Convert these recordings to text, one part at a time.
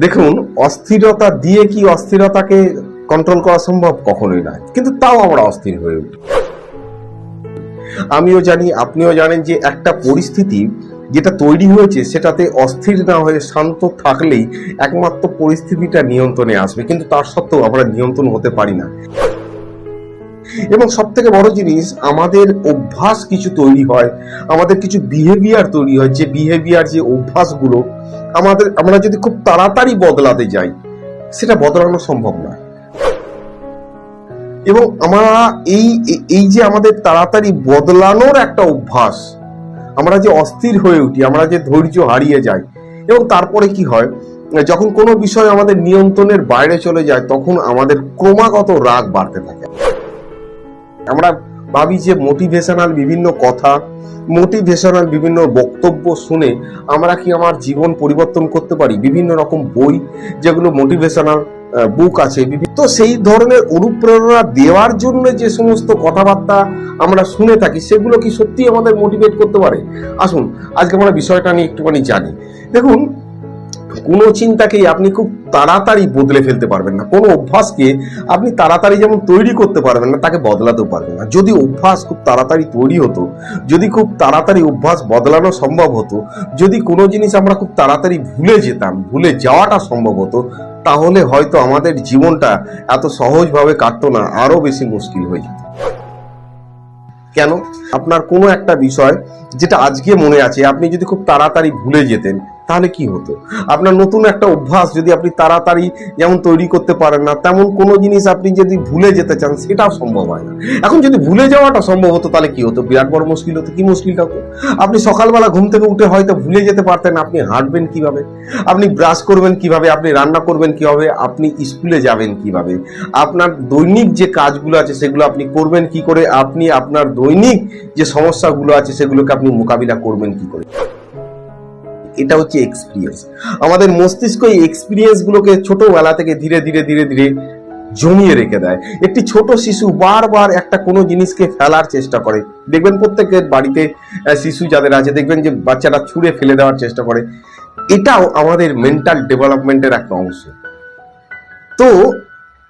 দেখুন, অস্থিরতা দিয়ে কি অস্থিরতাকে কন্ট্রোল করা সম্ভব? কখনোই নয়। কিন্তু তাও আমরা অস্থির হয়ে উঠি। আমিও জানি, আপনিও জানেন যে একটা পরিস্থিতি যেটা তৈরি হয়েছে, সেটাতে অস্থির না হয়ে শান্ত থাকলেই একমাত্র পরিস্থিতিটা নিয়ন্ত্রণে আসবে। কিন্তু তার সত্ত্বেও আমরা নিয়ন্ত্রণ হতে পারি না। এবং সব থেকে বড় জিনিস, আমাদের অভ্যাস কিছু তৈরি হয়, আমাদের কিছু বিহেভিয়ার তৈরি হয়, যে বিহেভিয়ার যে অভ্যাসগুলো আমাদের, আমরা যদি খুব তাড়াতাড়ি বদলাতে যাই, সেটা বদলানো সম্ভব নয়। এবং আমরা এই, এই- যে আমাদের তাড়াতাড়ি বদলানোর একটা অভ্যাস, আমরা যে অস্থির হয়ে উঠি, আমরা যে ধৈর্য হারিয়ে যাই, এবং তারপরে কি হয়, যখন কোনো বিষয় আমাদের নিয়ন্ত্রণের বাইরে চলে যায়, তখন আমাদের ক্রমাগত রাগ বাড়তে থাকে। আমরা ভাবি যে মোটিভেশনাল বিভিন্ন কথা মোটিভেশনাল বিভিন্ন বক্তব্য শুনে আমরা কি আমার জীবন পরিবর্তন করতে পারি? বিভিন্ন রকম বই যেগুলো মোটিভেশনাল বুক আছে। তো সেই ধরনের অনুপ্রেরণা দেওয়ার জন্য যে সমস্ত কথাবার্তা আমরা শুনে থাকি, সেগুলো কি সত্যি আমাদের মোটিভেট করতে পারে? আসুন, আজকে আমরা বিষয়টা নিয়ে একটুখানি জানি। দেখুন কোনো চিন্তাকেই আপনি খুব তাড়াতাড়ি বদলে ফেলতে পারবেন না। কোনো অভ্যাসকে আপনি তাড়াতাড়ি যেমন তৈরি করতে পারবেন না, তাকে বদলাতেও পারবেন না। যদি অভ্যাস খুব তাড়াতাড়ি তৈরি হতো, যদি খুব তাড়াতাড়ি অভ্যাস বদলানো সম্ভব হতো, যদি কোনো জিনিস আমরা খুব তাড়াতাড়ি ভুলে যেতাম, ভুলে যাওয়াটা সম্ভব হতো, তাহলে হয়তো আমাদের জীবনটা এত সহজভাবে কাটতো না, আরও বেশি মুশকিল হয়ে যেত। কেন? আপনার কোনো একটা বিষয় যেটা আজকে মনে আছে, আপনি যদি খুব তাড়াতাড়ি ভুলে যেতেন তাহলে কি হতো? আপনার নতুন একটা অভ্যাস যদি আপনি তাড়াতাড়ি যেমন তৈরি করতে পারেন না, তেমন কোনো জিনিস আপনি যদি ভুলে যেতে চান, সেটাও সম্ভব হয় না। এখন যদি ভুলে যাওয়াটা সম্ভব হতো, তাহলে কি হতো? বিরাট বড় মুশকিল হতো। কি মুশকিলটা হতো? আপনি সকালবেলা ঘুম থেকে উঠে হয়তো ভুলে যেতে পারতেন, আপনি হাঁটবেন কীভাবে? আপনি ব্রাশ করবেন কীভাবে? আপনি রান্না করবেন কীভাবে? আপনি স্কুলে যাবেন কীভাবে? আপনার দৈনিক যে কাজগুলো আছে, সেগুলো আপনি করবেন কি করে? আপনি আপনার দৈনিক যে সমস্যাগুলো আছে, সেগুলোকে আপনি মোকাবিলা করবেন কি করে? এটা হচ্ছে এক্সপিরিয়েন্স আমাদের মস্তিষ্ক এই এক্সপিরিয়েন্স গুলোকে ছোটবেলা থেকে ধীরে ধীরে ধীরে ধীরে জমিয়ে রেখে দেয়। একটি ছোট শিশু বারবার একটা কোনো জিনিসকে ফেলার চেষ্টা করে। দেখবেন প্রত্যেকের বাড়িতে শিশু যাদের আছে, দেখবেন যে বাচ্চারা ছুঁড়ে ফেলে দেওয়ার চেষ্টা করে। এটাও আমাদের মেন্টাল ডেভেলপমেন্টের একটা অংশ। তো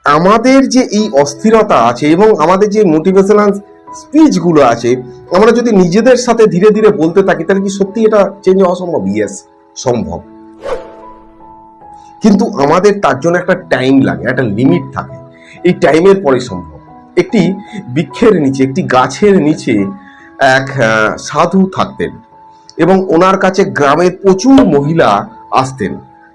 আমাদের যে এই অস্থিরতা আছে এবং আমাদের যে মোটিভেশনাল স্পিচগুলো আছে, আমরা যদি নিজেদের সাথে ধীরে ধীরে বলতে থাকি, তাহলে কি সত্যি এটা চেঞ্জ হওয়া সম্ভব? ইয়েস সম্ভব। কিন্তু আমাদের তার জন্য একটা টাইম লাগে, একটা লিমিট থাকে। এই টাইমের পরে সম্ভব। একটি বৃক্ষের নিচে, একটি গাছের নিচে এক সাধু থাকতেন এবং ওনার কাছে গ্রামের প্রচুর মহিলা আসতেন,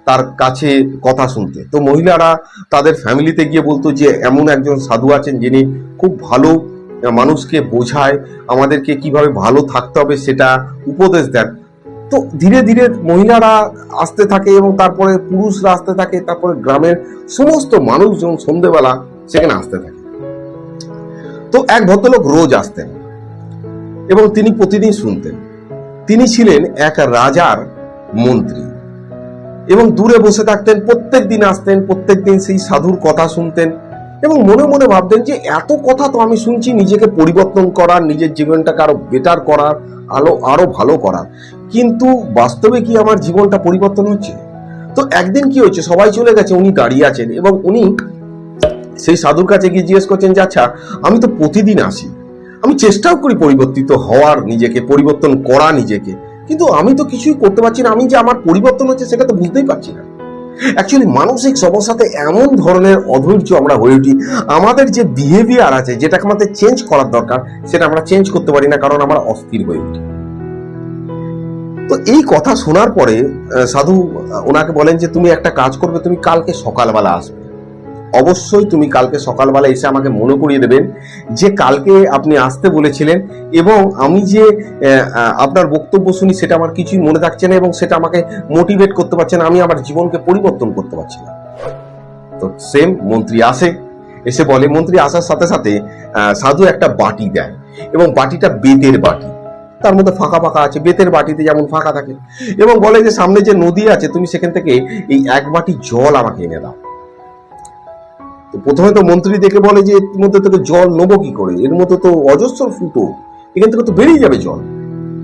তার কাছে কথা শুনতে। তো মহিলারা তাদের ফ্যামিলিতে গিয়ে বলতো যে, এমন একজন সাধু আছেন যিনি খুব ভালো মানুষকে বোঝায়, আমাদেরকে কীভাবে ভালো থাকতে হবে সেটা উপদেশ দেন। তো ধীরে ধীরে মহিলারা আসতে থাকে এবং তারপরে পুরুষরা আসতে থাকে, তারপরে গ্রামের সমস্ত মানুষজন সন্ধেবেলা সেখানে আসতে থাকে। তো এক ভদ্রলোক রোজ আসতেন এবং তিনি প্রতিদিন শুনতেন। তিনি ছিলেন এক রাজার মন্ত্রী এবং দূরে বসে থাকতেন, প্রত্যেক দিন আসতেন, প্রত্যেক দিন সেই সাধুর কথা শুনতেন। এবং মনে মনে ভাবতেন যে এত কথা তো আমি শুনছি, নিজেকে পরিবর্তন করার, নিজের জীবনটাকে আরও বেটার করার, আলো, আরও ভালো করার। কিন্তু বাস্তবে কি আমার জীবনটা পরিবর্তন হচ্ছে? তো একদিন কি হচ্ছে? সবাই চলে গেছে, উনি দাঁড়িয়ে আছেন এবং উনি সেই সাধুর কাছে গিয়ে জিজ্ঞেস করছেন যে আচ্ছা আমি তো প্রতিদিন আসি। আমি চেষ্টাও করি পরিবর্তিত হওয়ার নিজেকে, পরিবর্তন করা নিজেকে। কিন্তু আমি তো কিছুই করতে পারছি না। আমি যে আমার পরিবর্তন হচ্ছে, সেটা তো বুঝতেই পারছি না। অ্যাকচুয়ালি মানসিক সমস্যাতে এমন ধরনের অধৈর্য আমরা হয়ে উঠি। আমাদের যে বিহেভিয়ার আছে, যেটাকে আমাদের চেঞ্জ করার দরকার, সেটা আমরা চেঞ্জ করতে পারি না কারণ আমরা অস্থির হয়ে উঠি। তো এই কথা শোনার পরে সাধু ওনাকে বলেন যে, তুমি একটা কাজ করবে, তুমি কালকে সকালবেলা আসবে। অবশ্যই তুমি কালকে সকালবেলা এসে আমাকে মনে করিয়ে দেবেন যে কালকে আপনি আসতে বলেছিলেন এবং আমি যে আপনার বক্তব্য শুনি সেটা আমার কিছুই মনে থাকছে না এবং সেটা আমাকে মোটিভেট করতে পারছে না, আমি আমার জীবনকে পরিবর্তন করতে পারছি না। তো সেম মন্ত্রী আসে, এসে বলে, মন্ত্রী, আসার সাথে সাথে সাধু একটা বাটি দেয় এবং বাটিটা বেতের বাটি। তার মধ্যে ফাঁকা ফাঁকা আছে, বেতের বাটিতে যেমন ফাঁকা থাকে। এবং বলে যে, সামনে যে নদী আছে, তুমি সেখান থেকে এই এক বাটি জল আমাকে এনে দাও। তো প্রথমে তো মন্ত্রী দেখে বলে যে এর মধ্যে থেকে জল নেব কি করে? এর মধ্যে তো অজস্র ফুটো। এখান থেকে তো বেরিয়ে যাবে জল।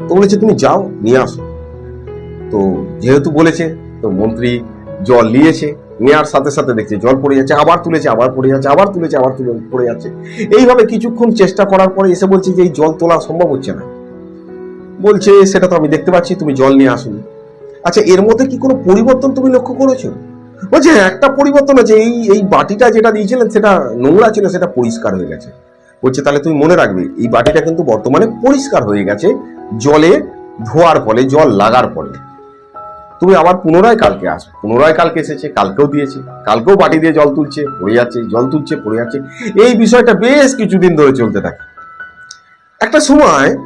তো বলেছে, তুমি যাও, নিয়ে আসো। তো যেহেতু বলেছে, তো মন্ত্রী জল নিয়েছে নেওয়ার সাথে সাথে দেখছে জল পড়ে যাচ্ছে, আবার তুলেছে, আবার পড়ে যাচ্ছে, আবার তুলেছে, আবার তুলে পড়ে যাচ্ছে। এইভাবে কিছুক্ষণ চেষ্টা করার পরে এসে বলছে যে এই জল তোলা সম্ভব হচ্ছে না। বলছে, সেটা তো আমি দেখতে পাচ্ছি, তুমি জল নিয়ে আসুন। আচ্ছা এর মধ্যে কি কোনো পরিবর্তন তুমি লক্ষ্য করেছ? বলছে একটা পরিবর্তন আছে এই এই বাটিটা যেটা দিয়েছিলেন, সেটা নোংরা ছিল, সেটা পরিষ্কার হয়ে গেছে। বলছে, তাহলে তুমি মনে রাখবে, এই বাটিটা কিন্তু বর্তমানে পরিষ্কার হয়ে গেছে, জলে ধোয়ার ফলে, জল লাগার ফলে। তুমি আবার পুনরায় কালকে আসো। পুনরায় কালকে এসেছে, কালকেও দিয়েছে, কালকেও বাটি দিয়ে জল তুলছে, পড়ে যাচ্ছে, জল তুলছে, পড়ে যাচ্ছে। এই বিষয়টা বেশ কিছুদিন ধরে চলতে থাকে। একটা সময়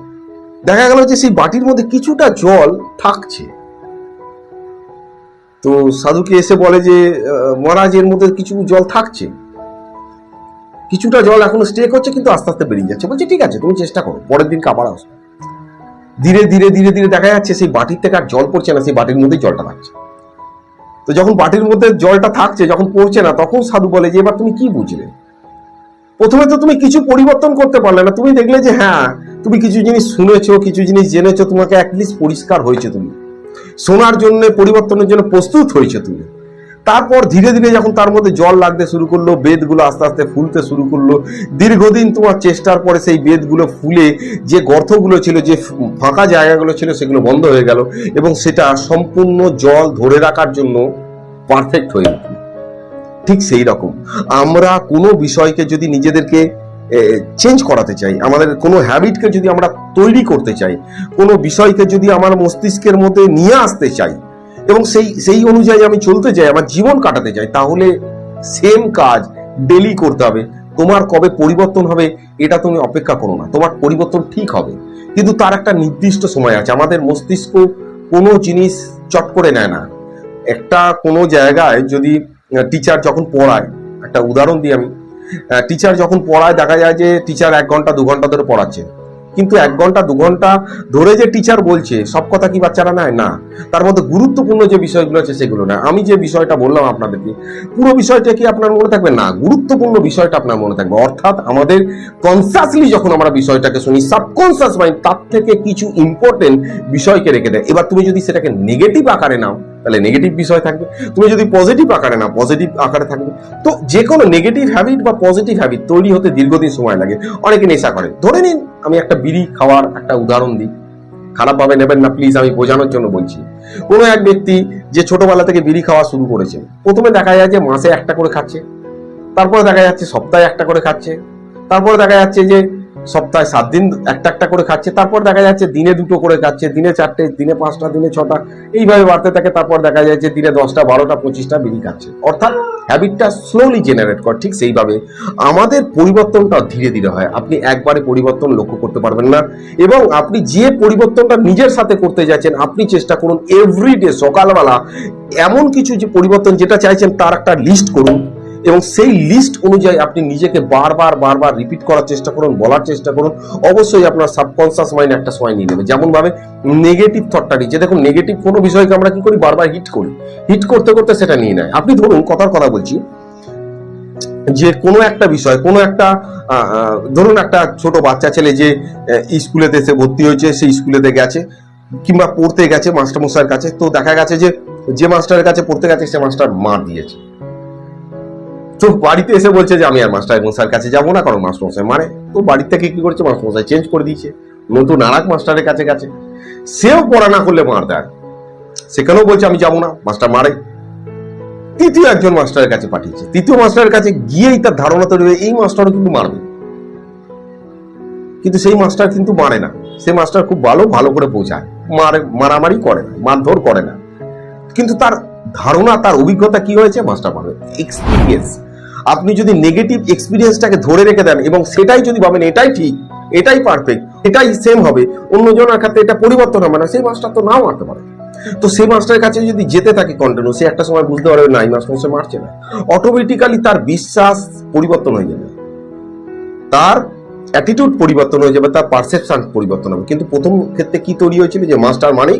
দেখা গেল যে সেই বাটির মধ্যে কিছুটা জল থাকছে। তো সাধুকে এসে বলে যে মহারাজ এর মধ্যে কিছু জল থাকছে। কিছুটা জল এখনও স্টে করছে কিন্তু আস্তে আস্তে বেরিয়ে যাচ্ছে। বলছে, ঠিক আছে, তুমি চেষ্টা করো, পরের দিন আবার আসো। ধীরে ধীরে ধীরে ধীরে দেখা যাচ্ছে সেই বাটির থেকে আর জল পড়ছে না, সেই বাটির মধ্যেই জলটা থাকছে। তো যখন বাটির মধ্যে জলটা থাকছে, যখন পড়ছে না, তখন সাধু বলে যে, এবার তুমি কি বুঝলে? প্রথমে তো তুমি কিছু পরিবর্তন করতে পারলে না। তুমি দেখলে যে হ্যাঁ তুমি কিছু জিনিস শুনেছো, কিছু জিনিস জেনেছো, তোমাকে অ্যাটলিস্ট পরিষ্কার হয়েছে তুমি। শোনার জন্য, পরিবর্তনের জন্য প্রস্তুত হয়েছে তুমি। তারপর ধীরে ধীরে যখন তার মধ্যে জল লাগতে শুরু করল, বেদগুলো আস্তে আস্তে ফুলতে শুরু করল, দীর্ঘদিন তোমার চেষ্টার পরে সেই বেদগুলো ফুলে যে গর্তগুলো ছিল, যে ফাঁকা জায়গাগুলো ছিল, সেগুলো বন্ধ হয়ে গেল এবং সেটা সম্পূর্ণ জল ধরে রাখার জন্য পারফেক্ট হয়ে উঠল। ঠিক সেই রকম। আমরা কোনো বিষয়কে যদি নিজেদেরকে চেঞ্জ করাতে চাই। আমাদের কোনো হ্যাবিটকে যদি আমরা তৈরি করতে চাই, কোনো বিষয়কে যদি আমার মস্তিষ্কের মধ্যে নিয়ে আসতে চাই এবং সেই সেই অনুযায়ী আমি চলতে চাই, আমার জীবন কাটাতে চাই, তাহলে সেম কাজ ডেলি করতে হবে। তোমার কবে পরিবর্তন হবে, এটা তুমি অপেক্ষা করো না। তোমার পরিবর্তন ঠিক হবে। কিন্তু তার একটা নির্দিষ্ট সময় আছে। আমাদের মস্তিষ্ক কোনো জিনিস চট করে নেয় না। একটা কোনো জায়গায় যদি টিচার যখন পড়ায়, একটা উদাহরণ দিই আমি টিচার যখন পড়ায়, দেখা যায় যে টিচার এক ঘণ্টা, দু ঘণ্টা ধরে পড়াচ্ছে। কিন্তু এক ঘণ্টা, দু ঘণ্টা ধরে যে টিচার বলছে, সব কথা কি বাচ্চারা নেয়? না। তার মধ্যে গুরুত্বপূর্ণ যে বিষয়গুলো আছে, সেগুলো না আমি যে বিষয়টা বললাম আপনাদেরকে, পুরো বিষয়টা কি আপনার মনে থাকবে? না, গুরুত্বপূর্ণ বিষয়টা আপনার মনে থাকবে। অর্থাৎ আমাদের কনসাসলি যখন আমরা বিষয়টাকে শুনি সাবকনসাস মাইন্ড তার থেকে কিছু ইম্পর্টেন্ট বিষয়কে রেখে দেয়। এবার তুমি যদি সেটাকে নেগেটিভ আকারে নাও তাহলে নেগেটিভ বিষয় থাকবে। তুমি যদি পজিটিভ আকারে না পজিটিভ আকারে থাকবে। তো যে কোনো নেগেটিভ হ্যাবিট বা পজিটিভ হ্যাবিট তৈরি হতে দীর্ঘদিন সময় লাগে। অনেকে নেশা করে। ধরে নিন, আমি একটা বিড়ি খাওয়ার একটা উদাহরণ দিই। খারাপভাবে নেবেন না প্লিজ আমি বোঝানোর জন্য বলছি। কোনো এক ব্যক্তি যে ছোটবেলা থেকে বিড়ি খাওয়া শুরু করেছে, প্রথমে দেখা যায় যে মাসে একটা করে খাচ্ছে। তারপরে দেখা যাচ্ছে সপ্তাহে একটা করে খাচ্ছে। তারপরে দেখা যাচ্ছে যে সপ্তাহে সাত দিন একটা একটা করে খাচ্ছে, তারপর দেখা যাচ্ছে দিনে দুটো করে খাচ্ছে, দিনে চারটে, দিনে পাঁচটা, দিনে ছটা, এইভাবে বাড়তে থাকে, তারপর দেখা যাচ্ছে দিনে দশটা, বারোটা, পঁচিশটা বিড়ি খাচ্ছে। অর্থাৎ হ্যাবিটটা স্লোলি জেনারেট কর, ঠিক সেইভাবে। আমাদের পরিবর্তনটা ধীরে ধীরে হয়, আপনি একবারে পরিবর্তন লক্ষ্য করতে পারবেন না, এবং আপনি যে পরিবর্তনটা নিজের সাথে করতে যাচ্ছেন, আপনি চেষ্টা করুন এভরিডে সকালবেলা এমন কিছু যে পরিবর্তন যেটা চাইছেন, তার একটা লিস্ট করুন এবং সেই লিস্ট অনুযায়ী আপনি নিজেকে বারবার বারবার রিপিট করার চেষ্টা করুন, বলার চেষ্টা করুন। অবশ্যই আপনার সাবকনসিয়াস মাইন্ড একটা সময় নিয়ে নেবে। যেমন ভাবে নেগেটিভ থটটা নিচ্ছে দেখুন নেগেটিভ কোনো বিষয়কে আমরা কি করি? বারবার হিট করি। হিট করতে করতে সেটা নিয়ে নেয়। আপনি ধরুন, কথার কথা বলছি। যে কোনো একটা বিষয়, কোনো একটা ধরুন একটা ছোট বাচ্চা ছেলে যে স্কুলেতে এসে ভর্তি হয়েছে, সেই স্কুলেতে গেছে, কিংবা পড়তে গেছে মাস্টারমশাইয়ের কাছে। তো দেখা গেছে যে যে মাস্টারের কাছে পড়তে গেছে, সে মাস্টার মার দিয়েছে। তো বাড়িতে এসে বলছে যে, আমি আর মাস্টার এবং স্যার কাছে যাব না, কারণ মাস্টার মশাই মারে। তো বাড়ির থেকে কি করছে? মাস্টার মশাই চেঞ্জ করে দিয়েছে। নতুন আর মাস্টারের কাছে গেছে। সেও পড়া না করলে মার দেয়। সেখানেও বলছে, আমি যাব না, মাস্টার মারে। তৃতীয় একজন মাস্টারের কাছে পাঠিয়েছে। তৃতীয় মাস্টারের কাছে গিয়েই তার ধারণা তৈরি হয়ে, এই মাস্টারও কিন্তু মারবে। কিন্তু সেই মাস্টার কিন্তু মারে না। সেই মাস্টার খুব ভালো ভালো করে পৌঁছায় মারে, মারামারি করে না, মারধর করে না। কিন্তু তার ধারণা, তার অভিজ্ঞতা কি হয়েছে? মাস্টার মারবে। এক্সপিরিয়েন্স আপনি যদি নেগেটিভ এক্সপিরিয়েন্সটাকে ধরে রেখে দেন এবং সেটাই যদি ভাবেন এটাই ঠিক, এটাই পারফেক্ট এটাই সেম হবে অন্যজনের ক্ষেত্রে এটা পরিবর্তন হবে না, সেই মাস্টার তো নাও মারতে পারে। তো সেই মাস্টারের কাছে যদি যেতে থাকে কন্টিনিউ সে একটা সময় বুঝতে পারবে না, এই মাস্টার সে মারছে না। অটোমেটিক্যালি তার বিশ্বাস পরিবর্তন হয়ে যাবে। তার অ্যাটিটিউড পরিবর্তন হয়ে যাবে, তার পারসেপশন পরিবর্তন হবে। কিন্তু প্রথম ক্ষেত্রে কি তৈরি হয়েছিল? যে মাস্টার মানেই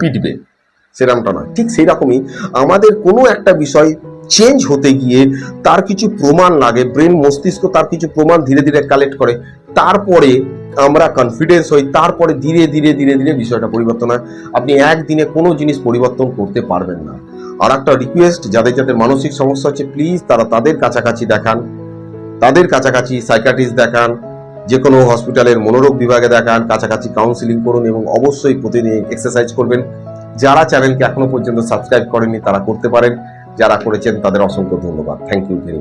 পিটবে। সেরামটা নয়। ঠিক সেই রকমই আমাদের কোনো একটা বিষয় চেঞ্জ হতে গিয়ে তার কিছু প্রমাণ লাগে ব্রেন মস্তিষ্ক তার কিছু প্রমাণ ধীরে ধীরে কালেক্ট করে, তারপরে আমরা কনফিডেন্স হই, তারপরে ধীরে ধীরে ধীরে ধীরে বিষয়টা পরিবর্তন হয়। আপনি একদিনে কোনো জিনিস পরিবর্তন করতে পারবেন না। আর একটা রিকোয়েস্ট যাদের যাদের মানসিক সমস্যা হচ্ছে প্লিজ তারা তাদের কাছাকাছি দেখান, তাদের কাছাকাছি সাইকাটিস্ট দেখান যে কোনো হসপিটালের মনোরোগ বিভাগে দেখান, কাছাকাছি কাউন্সিলিং করুন এবং অবশ্যই প্রতিদিন এক্সারসাইজ করবেন। যারা চ্যানেলকে এখনও পর্যন্ত সাবস্ক্রাইব করেননি, তারা করতে পারেন। যারা করেছেন, তাদের অসংখ্য ধন্যবাদ। Thank you very